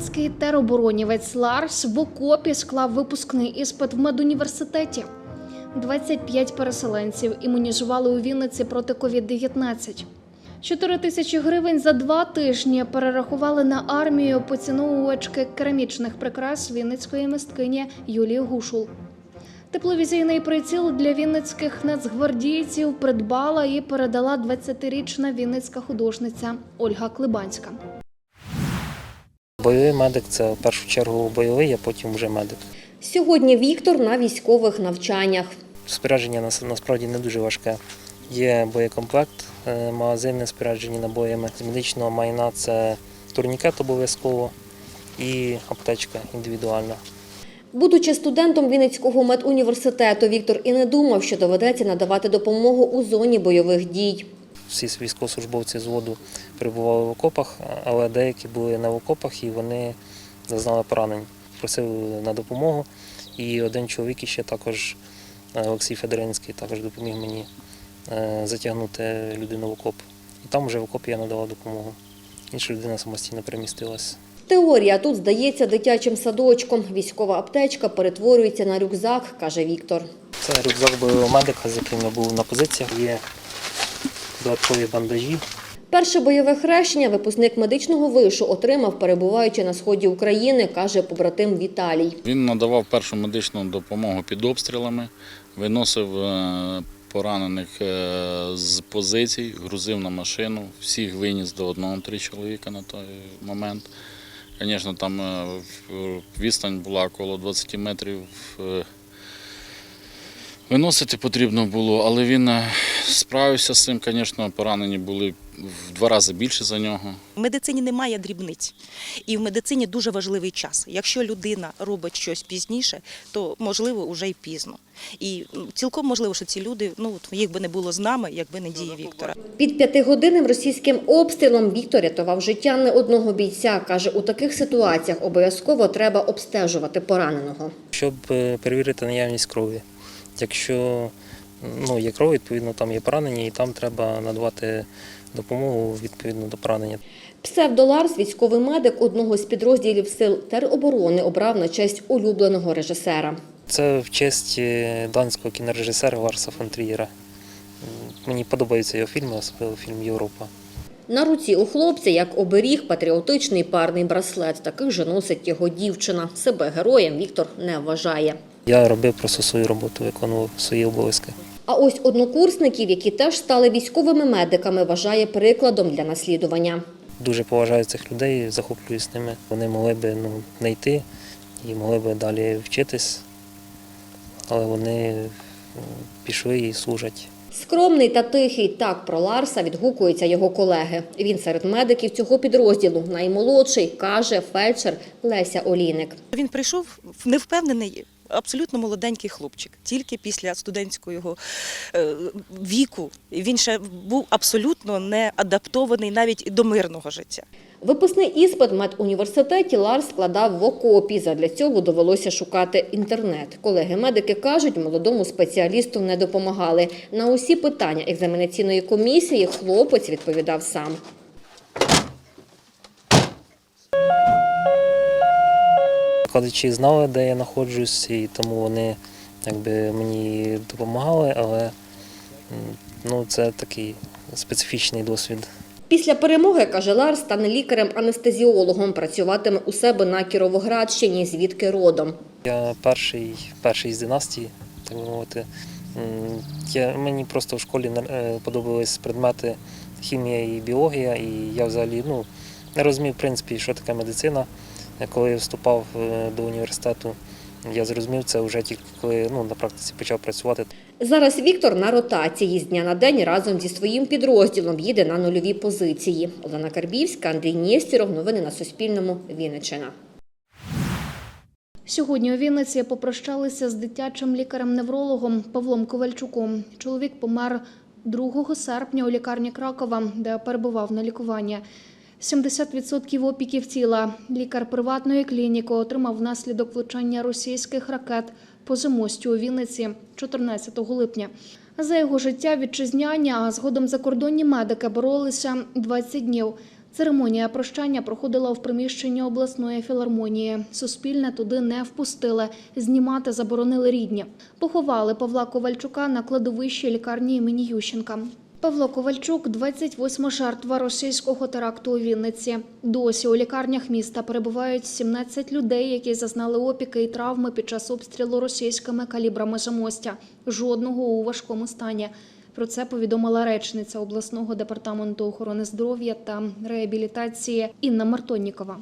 Вінницький тероборонівець Ларс в окопі склав випускний іспит в медуніверситеті. 25 переселенців імунізували у Вінниці проти COVID-19. 4 тисячі гривень за два тижні перерахували на армію поціновувачки керамічних прикрас вінницької мисткині Юлії Гушул. Тепловізійний приціл для вінницьких нацгвардійців придбала і передала 20-річна вінницька художниця Ольга Клибанська. Бойовий медик це в першу чергу бойовий, а потім вже медик. Сьогодні Віктор на військових навчаннях. Спорядження насправді не дуже важке. Є боєкомплект, е, магазини споряджені набоями. З медичного майна це турнікет обов'язково і аптечка індивідуальна. Будучи студентом Вінницького медуніверситету, Віктор і не думав, що доведеться надавати допомогу у зоні бойових дій. Всі військовослужбовці з воду перебували в окопах, але деякі були не в окопах і вони зазнали поранень. Просив на допомогу. І один чоловік ще також, е, Олексій Федоринський, також допоміг мені е, затягнути людину в окоп. І там вже в окопі я надавав допомогу. Інша людина самостійно перемістилася. Теорія тут здається дитячим садочком. Військова аптечка перетворюється на рюкзак, каже Віктор. Це рюкзак бойового медика, з яким я був на позиціях. Є додаткові бандажі. Перше бойове хрещення випускник медичного вишу отримав, перебуваючи на сході України, каже побратим Віталій. Він надавав першу медичну допомогу під обстрілами, виносив е, поранених е, з позицій, грузив на машину, всіх виніс до одного три чоловіка на той момент. Звісно, там е, відстань була коло 20 метрів. Виносити потрібно було, але він справився з цим. Звісно, поранені були в два рази більше за нього. В медицині немає дрібниць, і в медицині дуже важливий час. Якщо людина робить щось пізніше, то можливо вже й пізно. І ну, цілком можливо, що ці люди, ну їх би не було з нами, якби не дії Віктора. Під п'ятигодинним російським обстрілом Віктор рятував життя не одного бійця. Каже, у таких ситуаціях обов'язково треба обстежувати пораненого. щоб е, перевірити наявність крові. Якщо ну, є кров, відповідно там є поранення, і там треба надавати допомогу відповідно до поранення. Псевдоларс, військовий медик одного з підрозділів сил тероборони, обрав на честь улюбленого режисера. Це в честь е, данського кінорежисера Ларса фон Трієра. Мені подобаються його фільми, особливо фільм Європа. На руці у хлопця, як оберіг, патріотичний парний браслет. Таких же носить його дівчина. Себе героєм Віктор не вважає. Я робив просто свою роботу, виконував свої обов'язки. А ось однокурсників, які теж стали військовими медиками, вважає прикладом для наслідування. Дуже поважаю цих людей, захоплююсь ними. Вони могли би ну, не йти і могли би далі вчитись, але вони пішли і служать. Скромний та тихий так про Ларса відгукуються його колеги. Він серед медиків цього підрозділу наймолодший, каже фельдшер Леся Олійник. Він прийшов невпевнений. Абсолютно молоденький хлопчик, тільки після студентського його е, віку він ще був абсолютно не адаптований навіть до мирного життя. Випускний іспит в медуніверситеті Ларс складав в окопі. Задля цього довелося шукати інтернет. Колеги-медики кажуть, молодому спеціалісту не допомагали. На усі питання екзаменаційної комісії хлопець відповідав сам. Викладачі знали, де я знаходжусь, і тому вони якби, мені допомагали, але ну, це такий специфічний досвід. Після перемоги, каже Ларс, стане лікарем-анестезіологом. Працюватиме у себе на Кіровоградщині, звідки родом. Я перший, перший з династії, так би мовити. Я, мені просто в школі е, подобались предмети хімія і біологія, і я взагалі ну, не розумів, в принципі, що таке медицина. Е, Коли я вступав е, до університету, я зрозумів це вже тільки коли ну, на практиці почав працювати. Зараз Віктор на ротації з дня на день разом зі своїм підрозділом їде на нульові позиції. Олена Карбівська, Андрій Нєстіров. Новини на Суспільному. Вінниччина. Сьогодні у Вінниці попрощалися з дитячим лікарем-неврологом Павлом Ковальчуком. Чоловік помер 2 серпня у лікарні Кракова, де перебував на лікуванні. 70% опіків тіла. Лікар приватної клініки отримав внаслідок влучання російських ракет по зимості у Вінниці 14 липня. За його життя вітчизняні, а згодом закордонні медики боролися 20 днів. Церемонія прощання проходила в приміщенні обласної філармонії. Суспільне туди не впустили. Знімати заборонили рідні. Поховали Павла Ковальчука на кладовищі лікарні імені Ющенка. Павло Ковальчук – 28 жертва російського теракту у Вінниці. Досі у лікарнях міста перебувають 17 людей, які зазнали опіки і травми під час обстрілу російськими калібрами замостя. Жодного у важкому стані. Про це повідомила речниця обласного департаменту охорони здоров'я та реабілітації Інна Мартоннікова.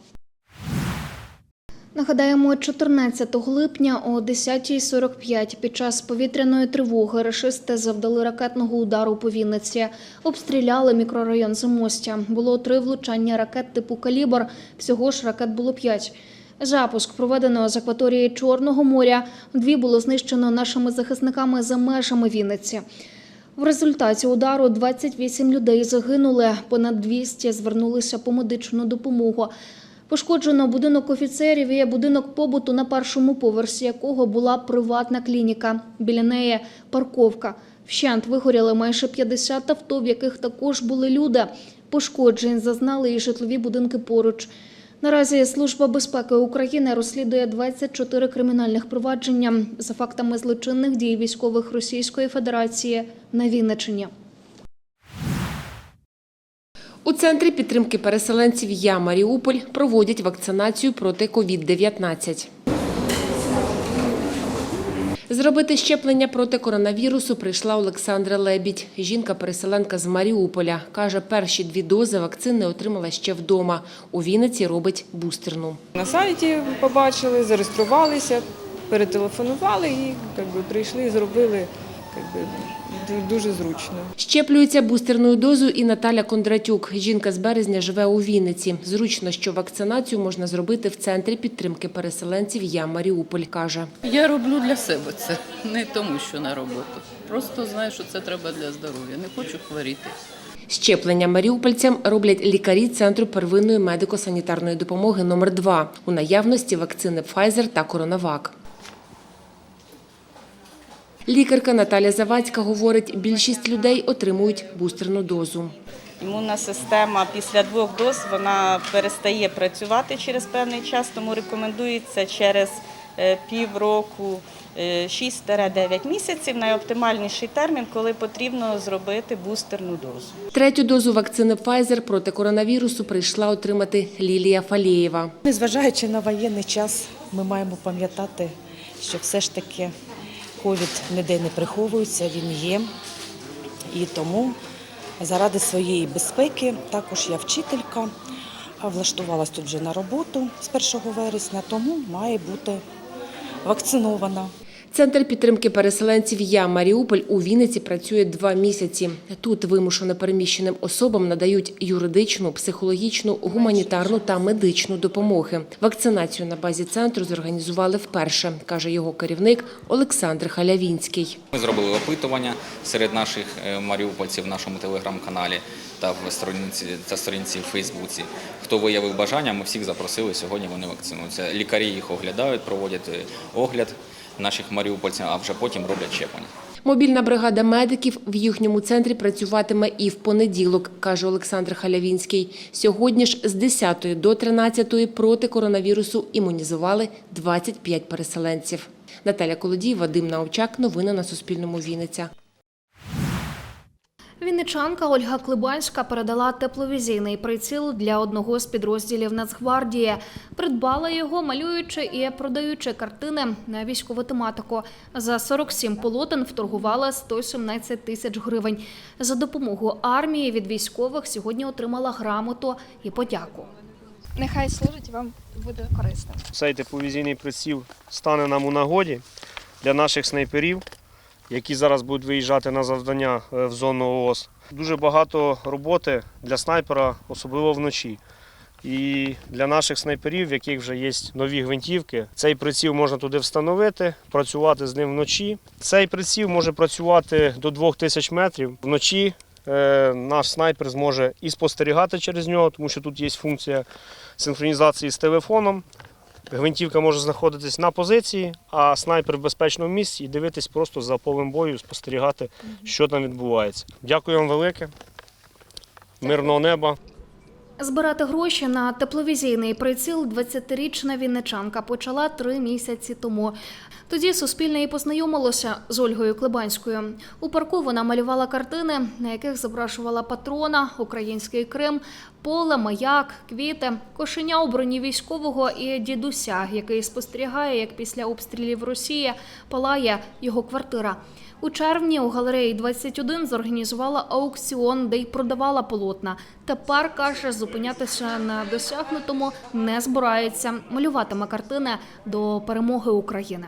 Нагадаємо, 14 липня о 10.45 під час повітряної тривоги рашисти завдали ракетного удару по Вінниці. Обстріляли мікрорайон Замостя. Було три влучання ракет типу «Калібр», всього ж ракет було п'ять. Запуск проведено з акваторії Чорного моря. Дві було знищено нашими захисниками за межами Вінниці. В результаті удару 28 людей загинули, понад 200 звернулися по медичну допомогу. Пошкоджено будинок офіцерів і будинок побуту, на першому поверсі якого була приватна клініка. Біля неї парковка. Вщент вигоріли майже 50 авто, в яких також були люди. Пошкоджень зазнали і житлові будинки поруч. Наразі Служба безпеки України розслідує 24 кримінальних провадження за фактами злочинних дій військових Російської Федерації на Вінниччині. У центрі підтримки переселенців Я Маріуполь проводять вакцинацію проти COVID-19. Зробити щеплення проти коронавірусу прийшла Олександра Лебідь. Жінка-переселенка з Маріуполя. Каже, перші дві дози вакцини отримала ще вдома. У Вінниці робить бустерну. На сайті побачили, зареєструвалися, перетелефонували і як би, прийшли і зробили як би, ду- дуже зручно. Щеплюється бустерною дозою і Наталя Кондратюк. Жінка з березня живе у Вінниці. Зручно, що вакцинацію можна зробити в центрі підтримки переселенців Я Маріуполь, каже. Я роблю для себе це, не тому, що на роботу. Просто знаю, що це треба для здоров'я. Не хочу хворіти. Щеплення маріупольцям роблять лікарі Центру первинної медико-санітарної допомоги номер 2 У наявності вакцини Pfizer та Коронавак. Лікарка Наталя Завадська говорить, більшість людей отримують бустерну дозу. Імунна система після двох доз вона перестає працювати через певний час, тому рекомендується через е, півроку е, 6-9 місяців найоптимальніший термін, коли потрібно зробити бустерну дозу. Третю дозу вакцини Pfizer проти коронавірусу прийшла отримати Лілія Фалєєва. Незважаючи на воєнний час, ми маємо пам'ятати, що все ж таки ковід ніде не приховується, він є. І тому заради своєї безпеки, також я вчителька, влаштувалась тут вже на роботу з 1 вересня, тому має бути вакцинована. Центр підтримки переселенців Я Маріуполь у Вінниці працює два місяці. Тут вимушено переміщеним особам надають юридичну, психологічну, гуманітарну та медичну допомоги. Вакцинацію на базі центру зорганізували вперше, каже його керівник Олександр Халявінський. Ми зробили опитування серед наших е, маріупольців в нашому телеграм-каналі та в сторінці та сторінці в Фейсбуці. Хто виявив бажання, ми всіх запросили. Сьогодні вони вакцинуються. Лікарі їх оглядають, проводять е, огляд наших маріупольців, а вже потім роблять щеплення. Мобільна бригада медиків в їхньому центрі працюватиме і в понеділок, каже Олександр Халявінський. Сьогодні ж з 10 до 13 проти коронавірусу імунізували 25 переселенців. Наталя Колодій, Вадим Научак. Новини на Суспільному. Вінниця. Вінничанка Ольга Клибанська передала тепловізійний приціл для одного з підрозділів Нацгвардії. Придбала його, малюючи і продаючи картини на військову тематику. За 47 полотен вторгувала 117 тисяч гривень. За допомогу армії від військових сьогодні отримала грамоту і подяку. Нехай служить вам буде корисним. Цей тепловізійний приціл стане нам у нагоді для наших снайперів, які зараз будуть виїжджати на завдання е, в зону ООС. Дуже багато роботи для снайпера, особливо вночі. І для наших снайперів, в яких вже є нові гвинтівки, цей приціл можна туди встановити, працювати з ним вночі. Цей приціл може працювати до 2000 метрів. Вночі е, наш снайпер зможе і спостерігати через нього, тому що тут є функція синхронізації з телефоном. Гвинтівка може знаходитись на позиції, а снайпер в безпечному місці і дивитись просто за полем бою, спостерігати, що там відбувається. Дякую вам велике. Мирного неба. Збирати гроші на тепловізійний приціл 20-річна вінничанка почала три місяці тому. Тоді Суспільне і познайомилося з Ольгою Клебанською. У парку вона малювала картини, на яких зображувала патрона, український Крим, поле, маяк, квіти, кошеня у броні військового і дідуся, який спостерігає, як після обстрілів Росії палає його квартира. У червні у галереї 21 зорганізувала аукціон, де й продавала полотна. Тепер каже, зупинятися на досягнутому не збирається. Малюватиме картини до перемоги України.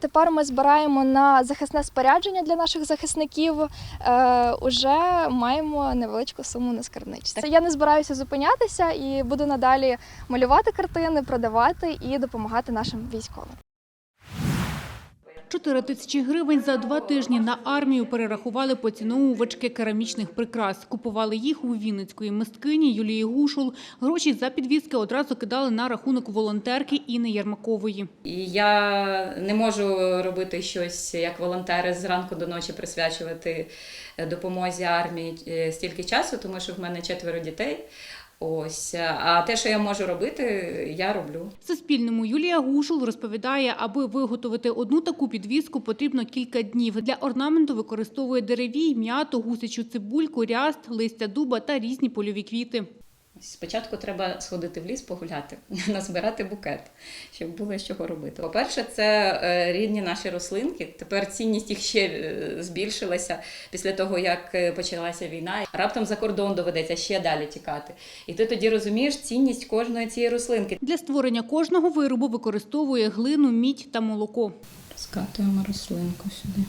Тепер ми збираємо на захисне спорядження для наших захисників. Е, уже маємо невеличку суму на скарбничці. Я не збираюся зупинятися і буду надалі малювати картини, продавати і допомагати нашим військовим. 4 тисячі гривень за два тижні на армію перерахували поціновувачки керамічних прикрас. Купували їх у Вінницької мисткині Юлії Гушул. Гроші за підвізки одразу кидали на рахунок волонтерки Інни Єрмакової. І я не можу робити щось як волонтери зранку до ночі присвячувати допомозі армії е, стільки часу, тому що в мене четверо дітей. Ось, а те, що я можу робити, я роблю. Суспільному Юлія Гушул розповідає, аби виготовити одну таку підвіску, потрібно кілька днів. Для орнаменту використовує деревій, м'яту, гусячу цибульку, ряст, листя дуба та різні польові квіти. Ось Спочатку треба сходити в ліс погуляти, назбирати букет, щоб було з чого робити. По-перше, це е, рідні наші рослинки. Тепер цінність їх ще е, збільшилася після того, як е, почалася війна. Раптом за кордон доведеться ще далі тікати. І ти тоді розумієш цінність кожної цієї рослинки. Для створення кожного виробу використовує глину, мідь та молоко. Скатуємо рослинку сюди.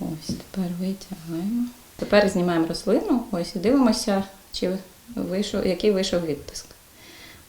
Ось тепер витягаємо. Тепер знімаємо рослину. Ось і дивимося, чи вийшов, який вийшов відтиск.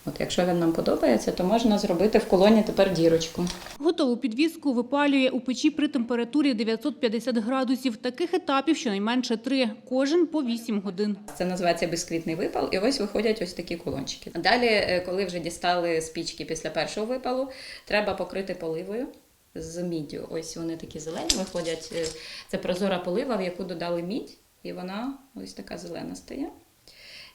От якщо він нам подобається, то можна зробити в колоні тепер дірочку. Готову підвіску випалює у печі при температурі 950 градусів. Таких етапів щонайменше три, кожен по 8 годин. Це називається безквітний випал, і ось виходять ось такі колончики. Далі, е, коли вже дістали спічки після першого випалу, треба покрити поливою з міддю. Ось вони такі зелені виходять. Е, Це прозора полива, в яку додали мідь, і вона ось така зелена стає.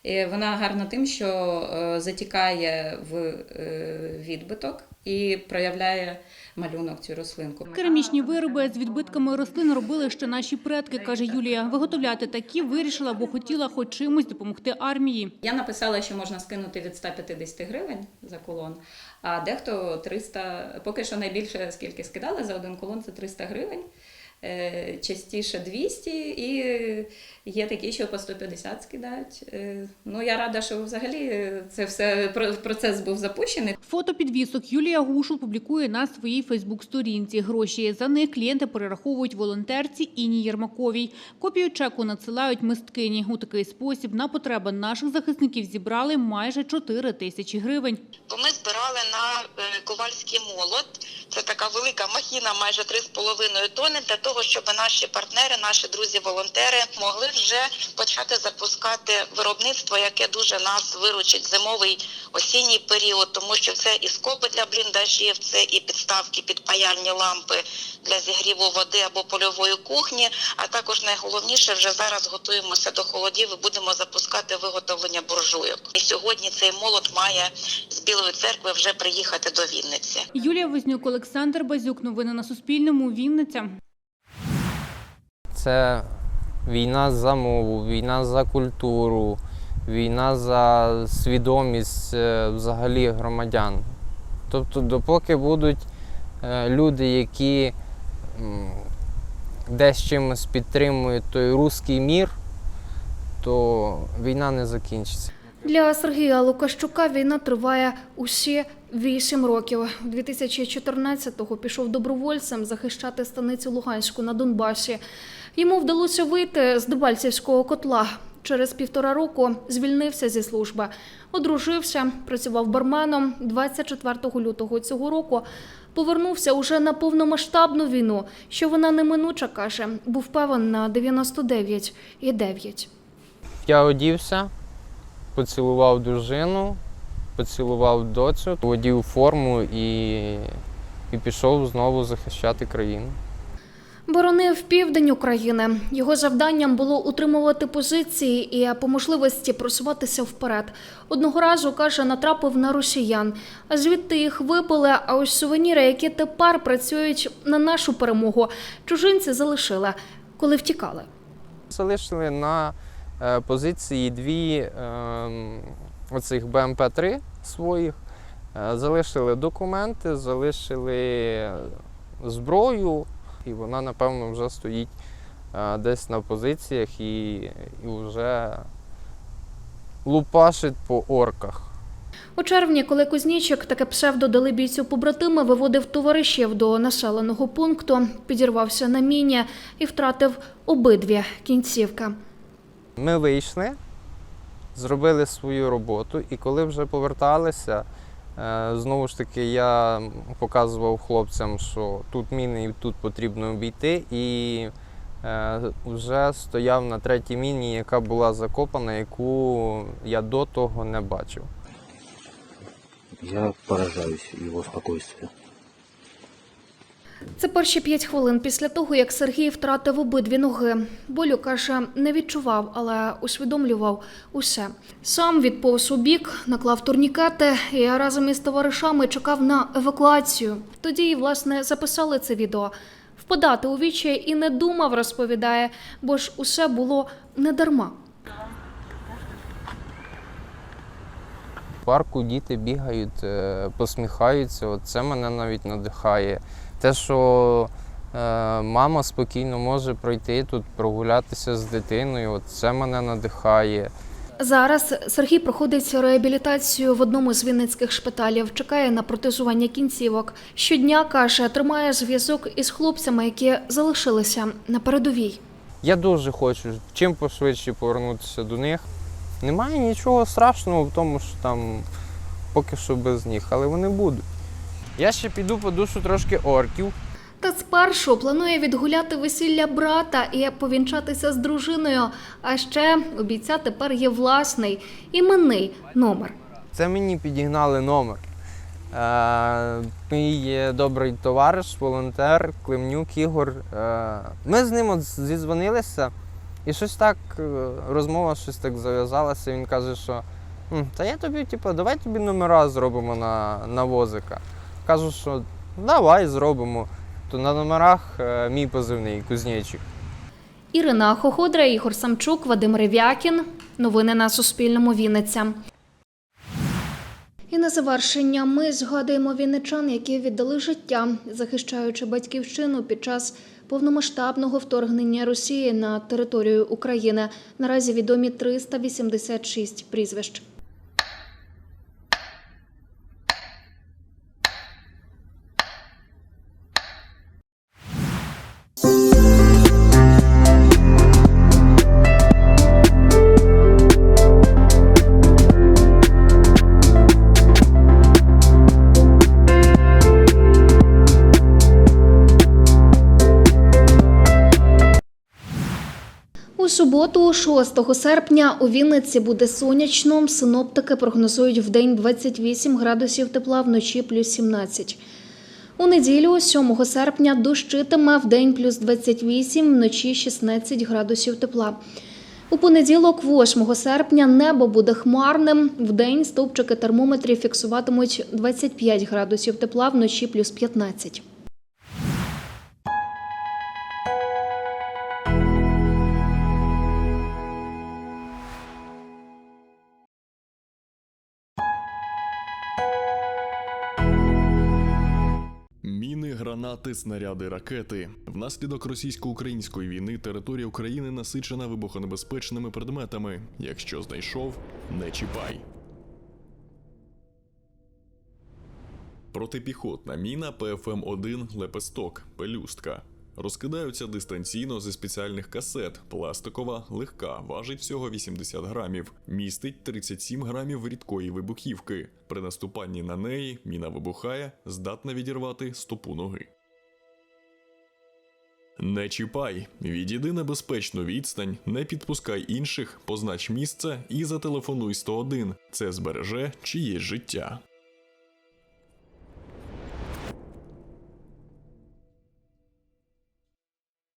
І вона гарна тим, що е, затікає в е, відбиток і проявляє малюнок цю рослинку. Керамічні вироби з відбитками рослин робили ще наші предки, каже Юлія. Виготовляти такі вирішила, бо хотіла хоч чимось допомогти армії. Я написала, що можна скинути від 150 гривень за колон, а дехто 300, поки що найбільше скільки скидали за один колон, це 300 гривень. Е, Частіше 200 і є такі, що по 150 скидають. Е, Ну я рада, що взагалі це все про- процес був запущений. Фото підвісок Юлія Гушул публікує на своїй Фейсбук-сторінці. Гроші за них клієнти перераховують волонтерці Інні Єрмаковій. Копію чеку надсилають мисткині. У такий спосіб на потреби наших захисників зібрали майже 4 тисячі гривень. бо ми збирали на е, ковальський молот. Це така велика махіна, майже 3,5 тонни, для того, щоб наші партнери, наші друзі-волонтери могли вже почати запускати виробництво, яке дуже нас виручить зимовий осінній період, тому що це і скоби для бліндажів, це і підставки під паяльні лампи для зігріву води або польової кухні. А також найголовніше вже зараз готуємося до холодів і будемо запускати виготовлення буржуйок. І сьогодні цей молот має з Білої церкви вже приїхати до Вінниці. Юлія Вознюк, Олександр Базюк. Новини на Суспільному. Вінниця. Це війна за мову, війна за культуру, війна за свідомість е, взагалі громадян. Тобто, допоки будуть е, люди, які десь чимось підтримують той руський мір, то війна не закінчиться. Для Сергія Лукащука війна триває усі вісім років. 2014-го пішов добровольцем захищати станицю Луганську на Донбасі. Йому вдалося вийти з Дебальцівського котла. Через півтора року звільнився зі служби, одружився, працював барменом. 24 лютого цього року повернувся уже на повномасштабну війну, що вона неминуча каже, був певен на 99,9. Я одівся, поцілував дружину, поцілував доцю, одів форму і, і пішов знову захищати країну. Боронив південь України. Його завданням було утримувати позиції і по можливості просуватися вперед. Одного разу каже, натрапив на росіян. А звідти їх випили. А ось сувеніри, які тепер працюють на нашу перемогу, чужинці залишили, коли втікали. Залишили на позиції дві ем, оцих БМП-3 своїх. Е, Залишили документи, залишили зброю, і вона, напевно, вже стоїть е, десь на позиціях і, і вже лупашить по орках. У червні, коли Кузнічик, таке псевдо дали бійцю побратими, виводив товаришів до населеного пункту, підірвався на міні і втратив обидві кінцівки. Ми вийшли, зробили свою роботу, і коли вже поверталися, е, знову ж таки я показував хлопцям, що тут міни і тут потрібно обійти, і е, вже стояв на третій міні, яка була закопана, яку я до того не бачив. Я поражаюсь его спокойствию. Це перші п'ять хвилин після того, як Сергій втратив обидві ноги. Болю каже, не відчував, але усвідомлював усе. Сам відповз у бік, наклав турнікети і разом із товаришами чекав на евакуацію. Тоді й власне записали це відео. Впадати у вічі і не думав, розповідає, бо ж усе було не дарма. В парку діти бігають, е, посміхаються. Це мене навіть надихає. Те, що е, мама спокійно може пройти тут, прогулятися з дитиною, от це мене надихає. Зараз Сергій проходить реабілітацію в одному з вінницьких шпиталів, чекає на протезування кінцівок. Щодня каже, тримає зв'язок із хлопцями, які залишилися на передовій. Я дуже хочу чим пошвидше повернутися до них. Немає нічого страшного в тому, що там поки що без них, але вони будуть. Я ще піду по душу трошки орків. Та спершу планує відгуляти весілля брата і повінчатися з дружиною. А ще у бійця тепер є власний іменний номер. Це мені підігнали номер. Е, мій добрий товариш, волонтер Климнюк Ігор. Е, ми з ним от зізвонилися, і щось так, е, розмова щось так зав'язалася. Він каже, що та я тобі, типу, давай тобі номера зробимо на, на возика. Кажу, що давай зробимо. То на номерах е, мій позивний Кузнєчик. Ірина Хоходра, Ігор Самчук, Вадим Рев'якін. Новини на Суспільному. Вінниця. І на завершення ми згадуємо вінничан, які віддали життя, захищаючи батьківщину під час повномасштабного вторгнення Росії на територію України. Наразі відомі 386 прізвищ. Суботу, 6 серпня, у Вінниці буде сонячно. Синоптики прогнозують в день 28 градусів тепла, вночі плюс 17. У неділю, 7 серпня, дощитиме в день плюс 28, вночі 16 градусів тепла. У понеділок, 8 серпня, небо буде хмарним. В день стовпчики термометрів фіксуватимуть 25 градусів тепла, вночі плюс 15. Гранати, снаряди, ракети. Внаслідок російсько-української війни територія України насичена вибухонебезпечними предметами. Якщо знайшов, не чіпай. Протипіхотна міна ПФМ-1 Лепесток Пелюстка. Розкидаються дистанційно зі спеціальних касет. Пластикова, легка, важить всього 80 грамів, містить 37 грамів рідкої вибухівки. При наступанні на неї міна вибухає, здатна відірвати стопу ноги. Не чіпай, відійди на безпечну відстань, не підпускай інших, познач місце і зателефонуй 101. Це збереже чиєсь життя.